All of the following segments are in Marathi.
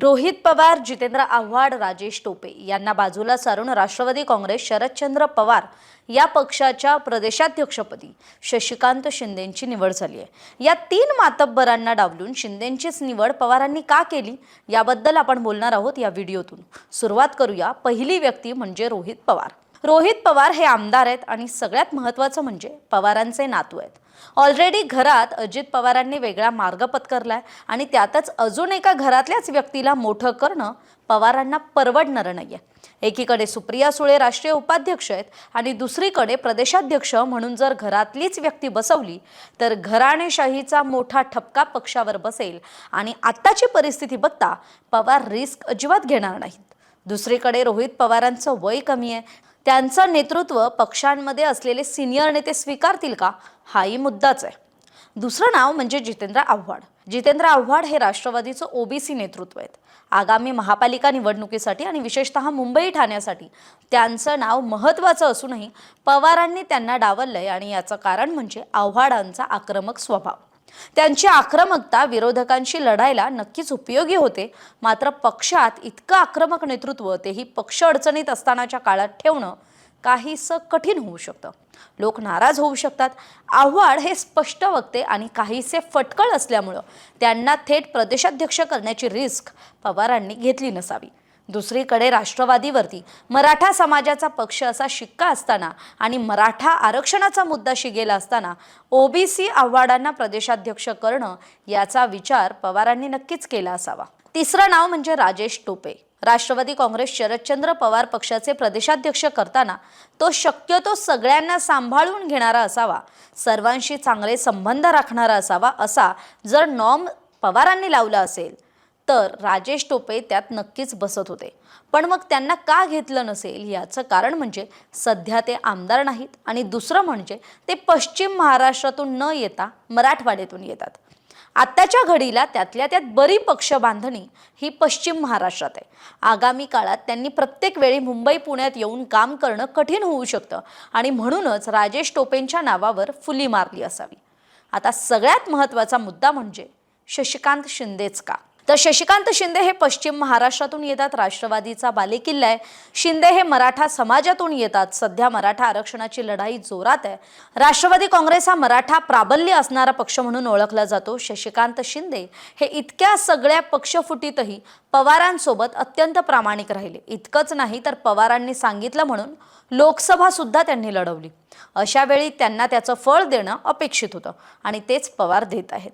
रोहित पवार जितेंद्र आव्हाड राजेश टोपे यांना बाजूला सारून राष्ट्रवादी काँग्रेस शरदचंद्र पवार या पक्षाच्या प्रदेशाध्यक्षपदी शशिकांत शिंदेंची निवड झाली आहे. या तीन मातब्बरांना डावलून शिंदेंचीच निवड पवारांनी का केली याबद्दल आपण बोलणार आहोत या व्हिडिओतून. सुरुवात करूया. पहिली व्यक्ती म्हणजे रोहित पवार. रोहित पवार हे आमदार आहेत आणि सगळ्यात महत्त्वाचं म्हणजे पवारांचे नातू आहेत. ऑलरेडी घरात अजित पवारांनी वेगळा मार्ग पत्करलाय आणि त्यातच अजून एका घरातल्याच व्यक्तीला मोठं करणं पवारांना परवडणारं नाही आहे एकीकडे सुप्रिया सुळे राष्ट्रीय उपाध्यक्ष आहेत आणि दुसरीकडे प्रदेशाध्यक्ष म्हणून जर घरातलीच व्यक्ती बसवली तर घराणेशाहीचा मोठा ठपका पक्षावर बसेल आणि आत्ताची परिस्थिती बघता पवार रिस्क अजिबात घेणार नाहीत. दुसरीकडे रोहित पवारांचं वय कमी आहे. त्यांचं नेतृत्व पक्षांमध्ये असलेले सिनियर नेते स्वीकारतील का? हाही मुद्दाच आहे. दुसरं नाव म्हणजे जितेंद्र आव्हाड. जितेंद्र आव्हाड हे राष्ट्रवादीचं ओबीसी नेतृत्व आहेत. आगामी महापालिका निवडणुकीसाठी आणि विशेषतः मुंबई ठाण्यासाठी त्यांचं नाव महत्त्वाचं असूनही पवारांनी त्यांना डावललंय आणि याचं कारण म्हणजे आव्हाडांचा आक्रमक स्वभाव. त्यांची आक्रमकता विरोधकांशी लढायला नक्कीच उपयोगी होते. मात्र पक्षात इतकं आक्रमक नेतृत्व तेही पक्ष अडचणीत असतानाच्या काळात ठेवणं काहीसं कठीण होऊ शकतं. लोक नाराज होऊ शकतात. आव्हाड हे स्पष्ट वक्ते आणि काहीसे फटकळ असल्यामुळं त्यांना थेट प्रदेशाध्यक्ष करण्याची रिस्क पवारांनी घेतली नसावी. दुसरीकडे राष्ट्रवादीवरती मराठा समाजाचा पक्ष असा शिक्का असताना आणि मराठा आरक्षणाचा मुद्दा शिगेला असताना ओबीसी आव्हाडांना प्रदेशाध्यक्ष करणं याचा विचार पवारांनी नक्कीच केला असावा. तिसरं नाव म्हणजे राजेश टोपे. राष्ट्रवादी काँग्रेस शरदचंद्र पवार पक्षाचे प्रदेशाध्यक्ष करताना तो शक्यतो सगळ्यांना सांभाळून घेणारा असावा सर्वांशी चांगले संबंध राखणारा असावा असा जर नॉम पवारांनी लावला असेल तर राजेश टोपे त्यात नक्कीच बसत होते. पण मग त्यांना का घेतलं नसेल? याचं कारण म्हणजे सध्या ते आमदार नाहीत आणि दुसरं म्हणजे ते पश्चिम महाराष्ट्रातून न येता मराठवाड्यातून येतात. आत्ताच्या घडीला त्यातल्या त्यात बरी पक्ष बांधणी ही पश्चिम महाराष्ट्रात आहे. आगामी काळात त्यांनी प्रत्येक वेळी मुंबई पुण्यात येऊन काम करणं कठीण होऊ शकतं आणि म्हणूनच राजेश टोपेंच्या नावावर फुली मारली असावी. आता सगळ्यात महत्त्वाचा मुद्दा म्हणजे शशिकांत शिंदेच का? तर शशिकांत शिंदे हे पश्चिम महाराष्ट्रातून येतात. राष्ट्रवादीचा बालेकिल्ला आहे. शिंदे हे मराठा समाजातून येतात. सध्या मराठा आरक्षणाची लढाई जोरात आहे. राष्ट्रवादी काँग्रेस हा मराठा प्राबल्य असणारा पक्ष म्हणून ओळखला जातो. शशिकांत शिंदे हे इतक्या सगळ्या पक्षफुटीतही पवारांसोबत अत्यंत प्रामाणिक राहिले. इतकंच नाही तर पवारांनी सांगितलं म्हणून लोकसभा सुद्धा त्यांनी लढवली. अशा वेळी त्यांना त्याचं फळ देणं अपेक्षित होतं आणि तेच पवार देत आहेत.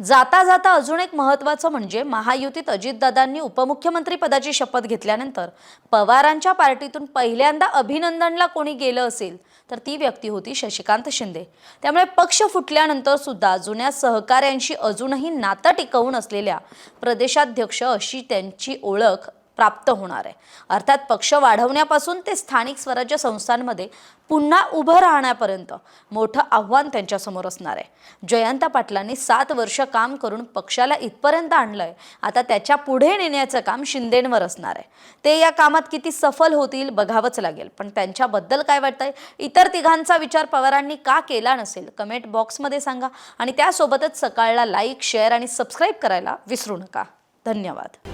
जाता जाता अजून एक महत्त्वाचं म्हणजे महायुतीत अजितदादांनी उपमुख्यमंत्री पदाची शपथ घेतल्यानंतर पवारांच्या पार्टीतून पहिल्यांदा अभिनंदनला कोणी गेलं असेल तर ती व्यक्ती होती शशिकांत शिंदे. त्यामुळे पक्ष फुटल्यानंतर सुद्धा जुन्या सहकाऱ्यांशी अजूनही नातं टिकवून असलेल्या प्रदेशाध्यक्ष अशी त्यांची ओळख प्राप्त होणार आहे. अर्थात पक्ष वाढवण्यापासून ते स्थानिक स्वराज्य संस्थांमध्ये पुन्हा उभं राहण्यापर्यंत मोठं आव्हान त्यांच्यासमोर असणार आहे. जयंत पाटलांनी सात वर्ष काम करून पक्षाला इथपर्यंत आणलंय. आता त्याच्या पुढे नेण्याचं काम शिंदेंवर असणार आहे. ते या कामात किती सफल होतील बघावंच लागेल. पण त्यांच्याबद्दल काय वाटतंय? इतर तिघांचा विचार पवारांनी का केला नसेल? कमेंट बॉक्समध्ये सांगा. आणि त्यासोबतच सकाळला लाईक शेअर आणि सबस्क्राईब करायला विसरू नका. धन्यवाद.